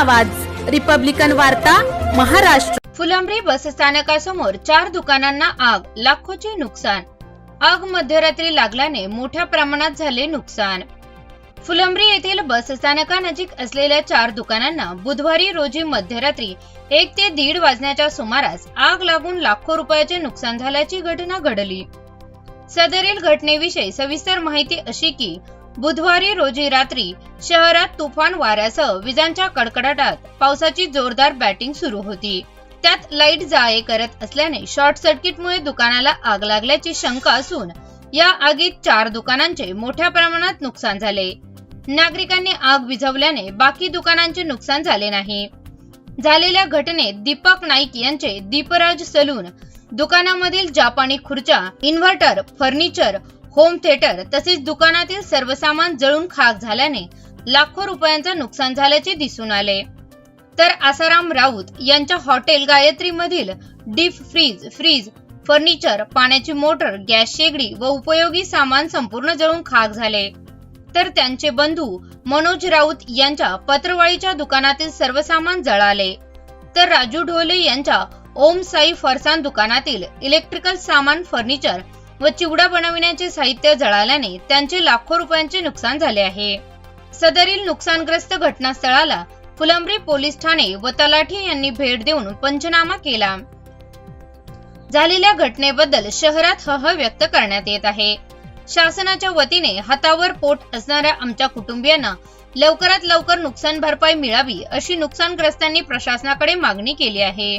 आवाज. रिपब्लिकन वार्ता महाराष्ट्र. फुलंब्री बस स्थानकासमोर चार दुकानांना आग लाखोचे नुकसान. आग मध्यरात्री लागल्याने मोठ्या प्रमाणात झाले नुकसान. फुलंब्री येथील बस स्थानकानजीक असलेल्या चार दुकानांना बुधवारी रोजी मध्यरात्री एक ते दीड वाजण्याच्या सुमारास आग लागून लाखो रुपयाचे नुकसान झाल्याची घटना घडली. सदरील घटनेविषयी सविस्तर माहिती अशी की बुधवारी रोजी रात्री शहरात तुफान वाऱ्यासह विजांच्या कडकडाटात पावसाची जोरदार बॅटिंग सुरू होती. त्यात लाइट जाळे करत असल्याने शॉर्ट सर्किटमुळे दुकानाला आग लागल्याची शंका असून या आगीत चार दुकानांचे मोठ्या प्रमाणात नुकसान झाले. नागरिकांनी आग विझवल्याने बाकी दुकानांचे नुकसान झाले नाही. झालेल्या घटनेत दीपक नाईक यांचे दीपराज सलून दुकानामधील जापानी खुर्च्या इन्व्हर्टर फर्निचर होम थिएटर तसेच दुकानातील सर्व सामान जळून खाक झाल्याने लाखो रुपयांचं नुकसान झाल्याचे दिसून आले. तर आसाराम राऊत यांच्या हॉटेल गायत्री मधील डीप फ्रीज फ्रीज फर्निचर पाण्याची मोटर गॅस शेगडी व उपयोगी सामान संपूर्ण जळून खाक झाले. तर त्यांचे बंधू मनोज राऊत यांच्या पत्रवाळीच्या दुकानातील सर्व सामान जळाले. तर राजू ढोले यांच्या ओम साई फरसान दुकानातील इलेक्ट्रिकल सामान फर्निचर व चिवडा बनविण्याचे साहित्य जळाल्याने त्यांचे लाखो रुपयांचे नुकसान झाले आहे. सदरील नुकसानग्रस्त घटनास्थळाला फुलंब्री पोलीस ठाणे व तलाठी यांनी भेट देऊन पंचनामा केला. झालेल्या घटनेबद्दल शहरात हह व्यक्त करण्यात येत आहे. शासनाच्या वतीने हातावर पोट असणाऱ्या आमच्या कुटुंबियांना लवकरात लवकर नुकसान भरपाई मिळावी अशी नुकसानग्रस्तांनी प्रशासनाकडे मागणी केली आहे.